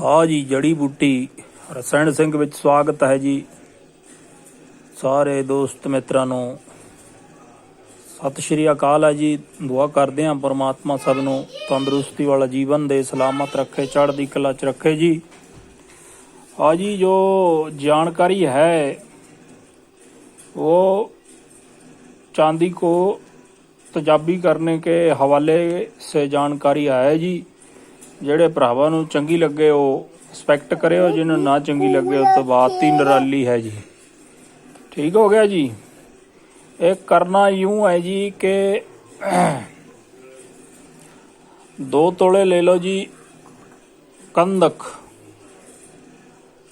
ਹਾਂ ਜੀ ਜੜੀ ਬੂਟੀ ਰਸੈਣ ਸਿੰਘ ਵਿੱਚ ਸਵਾਗਤ ਹੈ ਜੀ ਸਾਰੇ ਦੋਸਤ ਮਿੱਤਰਾਂ ਨੂੰ ਸਤਿ ਸ਼੍ਰੀ ਅਕਾਲ ਹੈ ਜੀ ਦੁਆ ਕਰਦੇ ਹਾਂ ਪਰਮਾਤਮਾ ਸਭ ਨੂੰ ਤੰਦਰੁਸਤੀ ਵਾਲਾ ਜੀਵਨ ਦੇ ਸਲਾਮਤ ਰੱਖੇ ਚੜ੍ਹਦੀ ਕਲਾ ਚ ਰੱਖੇ ਜੀ ਹਾਂ ਜੀ ਜੋ ਜਾਣਕਾਰੀ ਹੈ ਉਹ चांदी को ਤਜਾਬੀ ਕਰਨੇ ਕੇ ਹਵਾਲੇ ਸੇ ਜਾਣਕਾਰੀ ਆਇਆ ਜੀ ਜਿਹੜੇ ਭਰਾਵਾਂ ਨੂੰ ਚੰਗੀ ਲੱਗੇ ਉਹ ਰਿਸਪੈਕਟ ਕਰਿਓ, ਜਿਹਨੂੰ ਨਾ ਚੰਗੀ ਲੱਗੇ ਉਹ ਤੋਂ ਬਾਤ ਹੀ ਨਰਾਲੀ ਹੈ ਜੀ। ਠੀਕ ਹੋ ਗਿਆ ਜੀ? ਇਹ ਕਰਨਾ ਯੂੰ ਹੈ ਜੀ ਕਿ ਦੋ ਤੋਲੇ ਲੈ ਲਓ ਜੀ ਕੰਦਕ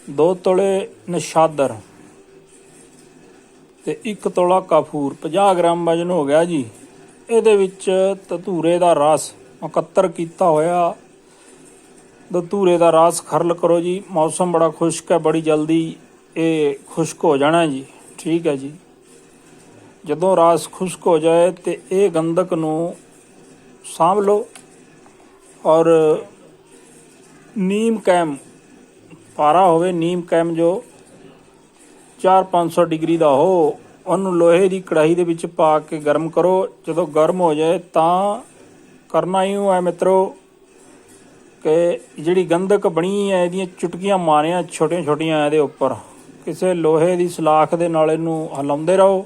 ਦੋ ਤੋਲੇ ਨਸ਼ਾਦਰ। ਤੇ ਇੱਕ ਤੋਲਾ ਕਾਫੂਰ। 50 ਗ੍ਰਾਮ ਵਜਨ ਹੋ ਗਿਆ ਜੀ। ਇਹਦੇ ਵਿੱਚ ਧਤੂਰੇ ਦਾ ਰਸ ਮੁਕੱਤਰ ਕੀਤਾ ਹੋਇਆ ਧਤੂਰੇ ਦਾ ਰਸ ਖਰਲ ਕਰੋ ਜੀ। ਮੌਸਮ ਬੜਾ ਖੁਸ਼ਕ ਹੈ, ਬੜੀ ਜਲਦੀ ਇਹ ਖੁਸ਼ਕ ਹੋ ਜਾਣਾ ਜੀ। ਠੀਕ ਹੈ ਜੀ। ਜਦੋਂ ਰਸ ਖੁਸ਼ਕ ਹੋ ਜਾਏ ਤੇ ਇਹ ਗੰਧਕ ਨੂੰ ਸਾਂਭ ਲਓ ਔਰ ਨੀਮ ਕੈਮ ਪਾਰਾ ਹੋਵੇ, ਨੀਮ ਕੈਮ ਜੋ 4-500 ਡਿਗਰੀ ਦਾ ਹੋ, ਉਹਨੂੰ ਲੋਹੇ ਦੀ ਕੜਾਹੀ ਦੇ ਵਿੱਚ ਪਾ ਕੇ ਗਰਮ ਕਰੋ। ਜਦੋਂ ਗਰਮ ਹੋ ਜਾਏ ਤਾਂ ਕਰਨਾ ਹੀ ਹੈ ਮਿੱਤਰੋ ਕਿ ਜਿਹੜੀ ਗੰਧਕ ਬਣੀ ਹੈ ਇਹਦੀਆਂ ਚੁਟਕੀਆਂ ਮਾਰਿਆ ਛੋਟੀਆਂ ਛੋਟੀਆਂ ਇਹਦੇ ਉੱਪਰ। ਕਿਸੇ ਲੋਹੇ ਦੀ ਸਲਾਖ ਦੇ ਨਾਲ ਇਹਨੂੰ ਹਿਲਾਉਂਦੇ ਰਹੋ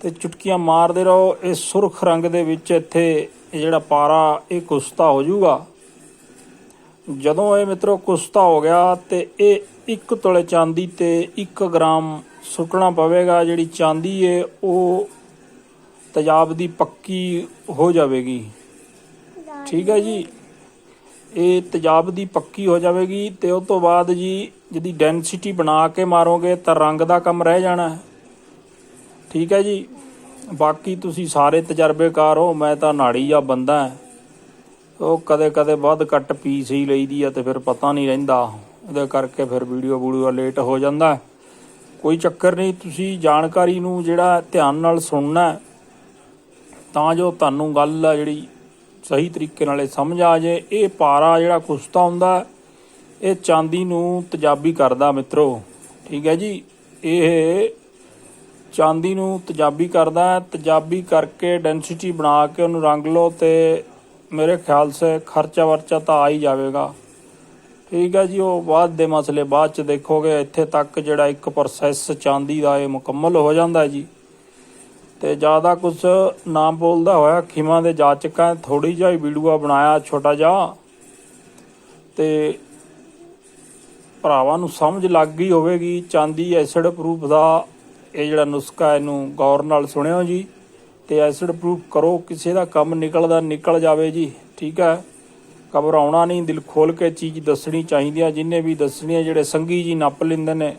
ਤੇ ਚੁਟਕੀਆਂ ਮਾਰਦੇ ਰਹੋ। ਇਹ ਸੁਰਖ ਰੰਗ ਦੇ ਵਿੱਚ ਇੱਥੇ ਇਹ ਜਿਹੜਾ ਪਾਰਾ ਇਹ ਕੁਸਤਾ ਹੋ ਜਾਊਗਾ। ਜਦੋਂ ਇਹ ਮਿੱਤਰੋ ਕੁਸਤਾ ਹੋ ਗਿਆ ਤੇ ਇਹ ਇੱਕ ਤੋਲੇ ਚਾਂਦੀ ਤੇ 1 ਗ੍ਰਾਮ ਸੁੱਟਣਾ ਪਵੇਗਾ। ਜਿਹੜੀ ਚਾਂਦੀ ਏ ਉਹ ਤੇਜ਼ਾਬ ਦੀ ਪੱਕੀ ਹੋ ਜਾਵੇਗੀ। ਠੀਕ ਹੈ ਜੀ? ਇਹ ਤੇਜ਼ਾਬ ਦੀ ਪੱਕੀ ਹੋ ਜਾਵੇਗੀ ਤੇ ਉਸ ਤੋਂ ਬਾਅਦ ਜੀ ਜਿਹਦੀ ਡੈਂਸਿਟੀ ਬਣਾ ਕੇ ਮਾਰੋਗੇ ਤਾਂ ਰੰਗ ਦਾ ਕੰਮ ਰਹਿ ਜਾਣਾ। ਹੈ ਠੀਕ ਹੈ ਜੀ? ਬਾਕੀ ਤੁਸੀਂ ਸਾਰੇ ਤਜਰਬੇਕਾਰ ਹੋ, ਮੈਂ ਤਾਂ ਨਾੜੀ ਜਾਂ ਬੰਦਾ ਹਾਂ। ਉਹ ਕਦੇ ਕਦੇ ਵੱਧ ਘੱਟ ਪੀਸ ਹੀ ਲਈਦੀ ਆ ਤੇ ਫਿਰ ਪਤਾ ਨਹੀਂ ਰਹਿੰਦਾ। ਉਹਦੇ ਕਰਕੇ ਫਿਰ ਵੀਡੀਓ ਵੀਡੀਓ ਲੇਟ ਹੋ ਜਾਂਦਾ। ਕੋਈ ਚੱਕਰ ਨਹੀਂ, ਤੁਸੀਂ ਜਾਣਕਾਰੀ ਨੂੰ ਜਿਹੜਾ ਧਿਆਨ ਨਾਲ ਸੁਣਨਾ ਤਾਂ ਜੋ ਤੁਹਾਨੂੰ ਗੱਲ ਆ ਜਿਹੜੀ ਸਹੀ ਤਰੀਕੇ ਨਾਲ ਇਹ ਸਮਝ ਆ ਜੇ, ਇਹ ਪਾਰਾ ਜਿਹੜਾ ਕੁਸਤਾ ਹੁੰਦਾ, ਇਹ ਚਾਂਦੀ ਨੂੰ ਤਜਾਬੀ ਕਰਦਾ ਮਿੱਤਰੋ। ਠੀਕ ਹੈ ਜੀ? ਇਹ ਚਾਂਦੀ ਨੂੰ ਤਜਾਬੀ ਕਰਦਾ, ਤਜਾਬੀ ਕਰਕੇ ਡੈਂਸਿਟੀ ਬਣਾ ਕੇ ਉਹਨੂੰ ਰੰਗ ਲਓ ਤੇ ਮੇਰੇ ਖਿਆਲ ਸੇ ਖਰਚਾ ਵਰਚਾ ਤਾਂ ਆ ਹੀ ਜਾਵੇਗਾ। ਠੀਕ ਹੈ ਜੀ, ਉਹ ਬਾਅਦ ਦੇ ਮਸਲੇ ਬਾਅਦ ਚ ਦੇਖੋਗੇ, ਇੱਥੇ ਤੱਕ ਜਿਹੜਾ ਇੱਕ ਪ੍ਰੋਸੈਸ ਚਾਂਦੀ ਦਾ ਇਹ ਮੁਕੰਮਲ ਹੋ ਜਾਂਦਾ ਜੀ। ਤੇ ਜ਼ਿਆਦਾ ਕੁਝ ਨਾ ਬੋਲਦਾ ਹੋਇਆ, ਖਿਮਾ ਦੇ ਜਾਚਕਾਂ ਥੋੜੀ ਜਿਹੀ ਵੀਡੀਓ ਬਣਾਇਆ ਛੋਟਾ ਜਿਹਾ। ਤੇ ਭਰਾਵਾਂ ਨੂੰ ਸਮਝ ਲੱਗ ਗਈ ਹੋਵੇਗੀ, ਚਾਂਦੀ ਐਸਿਡ ਪ੍ਰੂਫ ਦਾ ਇਹ ਜਿਹੜਾ ਨੁਸਖਾ ਇਹਨੂੰ ਗੌਰ ਨਾਲ ਸੁਣਿਓ ਜੀ। ਤੇ ਐਸਿਡ ਪ੍ਰੂਫ ਕਰੋ, ਕਿਸੇ ਦਾ ਕੰਮ ਨਿਕਲਦਾ ਨਿਕਲ ਜਾਵੇ ਜੀ, ਠੀਕ ਹੈ। ਘਬਰਾਉਣਾ ਨਹੀਂ, ਦਿਲ ਖੋਲ ਕੇ ਚੀਜ਼ ਦੱਸਣੀ ਚਾਹੀਦੀ ਆ, ਜਿੰਨੇ ਵੀ ਦੱਸਣੀ ਆ, ਜਿਹੜੇ ਸੰਗੀ ਜੀ ਨੱਪ ਲੈਂਦੇ ਨੇ,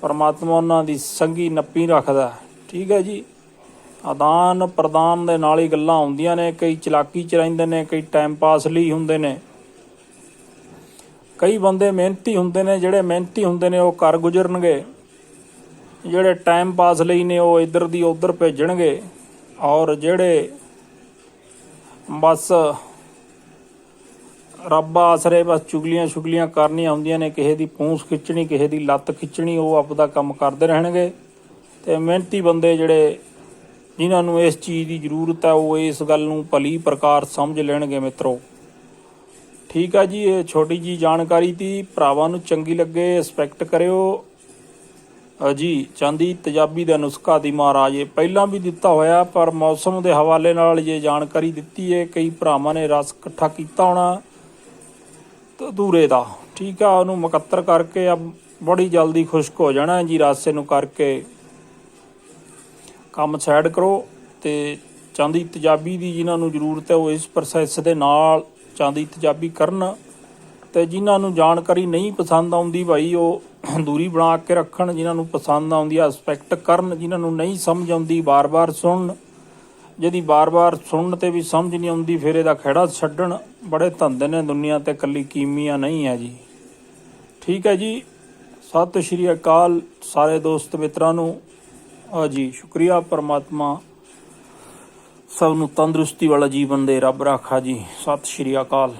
ਪਰਮਾਤਮਾ ਉਹਨਾਂ ਦੀ ਸੰਗੀ ਨੱਪੀ ਰੱਖਦਾ, ਠੀਕ ਹੈ ਜੀ। ਆਦਾਨ ਪ੍ਰਦਾਨ ਦੇ ਨਾਲ ਹੀ ਗੱਲਾਂ ਆਉਂਦੀਆਂ ਨੇ, ਕਈ ਚਲਾਕੀ ਚ ਰਹਿੰਦੇ ਨੇ, ਕਈ ਟਾਈਮ ਪਾਸ ਲਈ ਹੁੰਦੇ ਨੇ। ਕਈ ਬੰਦੇ ਮਿਹਨਤੀ ਹੁੰਦੇ ਨੇ, ਜਿਹੜੇ ਮਿਹਨਤੀ ਹੁੰਦੇ ਨੇ ਉਹ ਕਰ ਗੁਜ਼ਰਨਗੇ। ਜਿਹੜੇ ਟਾਈਮ ਪਾਸ ਲਈ ਨੇ, ਉਹ ਇੱਧਰ ਦੀ ਉੱਧਰ ਭੇਜਣਗੇ। ਔਰ ਜਿਹੜੇ ਬਸ ਰੱਬ ਆਸਰੇ ਬਸ ਚੁਗਲੀਆਂ ਸ਼ੁਗਲੀਆਂ ਕਰਨੀਆਂ ਹੁੰਦੀਆਂ ਨੇ, ਕਿਸੇ ਦੀ ਪੂੰਸ ਖਿੱਚਣੀ, ਕਿਸੇ ਦੀ ਲੱਤ ਖਿੱਚਣੀ, ਉਹ ਆਪਦਾ ਕੰਮ ਕਰਦੇ ਰਹਿਣਗੇ। ਤੇ ਮਿਹਨਤੀ ਬੰਦੇ ਜਿਹੜੇ ਜਿਨ੍ਹਾਂ ਨੂੰ ਇਸ ਚੀਜ਼ ਦੀ ਜ਼ਰੂਰਤ ਹੈ ਉਹ ਇਸ ਗੱਲ ਨੂੰ ਭਲੀ ਪ੍ਰਕਾਰ ਸਮਝ ਲੈਣਗੇ ਮਿੱਤਰੋ। ਠੀਕ ਆ ਜੀ, ਇਹ ਛੋਟੀ ਜੀ ਜਾਣਕਾਰੀ ਦੀ ਭਰਾਵਾਂ ਨੂੰ ਚੰਗੀ ਲੱਗੇ ਰਿਸਪੈਕਟ ਕਰਿਓ। ਜੀ, ਚਾਂਦੀ ਤਜਾਬੀ ਦਾ ਨੁਸਖਾ ਦੀ ਮਹਾਰਾਜ, ਇਹ ਪਹਿਲਾਂ ਵੀ ਦਿੱਤਾ ਹੋਇਆ, ਪਰ ਮੌਸਮ ਦੇ ਹਵਾਲੇ ਨਾਲ ਇਹ ਜਾਣਕਾਰੀ ਦਿੱਤੀ ਹੈ ਕਈ ਭਰਾਵਾਂ ਨੇ ਰਸ ਇਕੱਠਾ ਕੀਤਾ ਹੋਣਾ ਤਦੂਰੇ ਦਾ। ਠੀਕ ਆ, ਉਹਨੂੰ ਮੁਕੱਤਰ ਕਰਕੇ ਆ ਬੜੀ ਜਲਦੀ ਖੁਸ਼ਕ ਹੋ ਜਾਣਾ ਜੀ, ਰਸ ਨੂੰ ਕਰਕੇ। ਕੰਮ ਸਾਈਡ ਕਰੋ ਤੇ ਚਾਂਦੀ ਤਜਾਬੀ ਦੀ ਜਿਨ੍ਹਾਂ ਨੂੰ ਜ਼ਰੂਰਤ ਹੈ ਉਹ ਇਸ ਪ੍ਰੋਸੈਸ ਦੇ ਨਾਲ ਚਾਂਦੀ ਤਜਾਬੀ ਕਰਨ। ਤੇ ਜਿਨ੍ਹਾਂ ਨੂੰ ਜਾਣਕਾਰੀ ਨਹੀਂ ਪਸੰਦ ਆਉਂਦੀ ਭਾਈ, ਉਹ ਦੂਰੀ ਬਣਾ ਕੇ ਰੱਖਣ। ਜਿਨ੍ਹਾਂ ਨੂੰ ਪਸੰਦ ਆਉਂਦੀ ਆ ਰਿਸਪੈਕਟ ਕਰਨ। ਜਿਨ੍ਹਾਂ ਨੂੰ ਨਹੀਂ ਸਮਝ ਆਉਂਦੀ, ਬਾਰ-ਬਾਰ ਸੁਣਨ। ਜਿਹਦੀ ਬਾਰ-ਬਾਰ ਸੁਣਨ ਤੇ ਵੀ ਸਮਝ ਨਹੀਂ ਆਉਂਦੀ, ਫਿਰ ਇਹਦਾ ਖਹਿੜਾ ਛੱਡਣ। ਬੜੇ ਧੰਦੇ ਨੇ ਦੁਨੀਆ ਤੇ ਕੱਲੀ ਕੀਮੀਆਂ ਨਹੀਂ ਹੈ ਜੀ। ਠੀਕ ਹੈ ਜੀ। ਸਤਿ ਸ਼੍ਰੀ ਅਕਾਲ ਸਾਰੇ ਦੋਸਤ ਮਿੱਤਰਾਂ ਨੂੰ। ਆ ਜੀ ਸ਼ੁਕਰੀਆ ਪਰਮਾਤਮਾ ਸਭ ਨੂੰ ਤੰਦਰੁਸਤੀ ਵਾਲਾ ਜੀਵਨ ਦੇ ਰੱਬ ਰਾਖਾ ਜੀ। ਸਤਿ ਸ਼੍ਰੀ ਅਕਾਲ।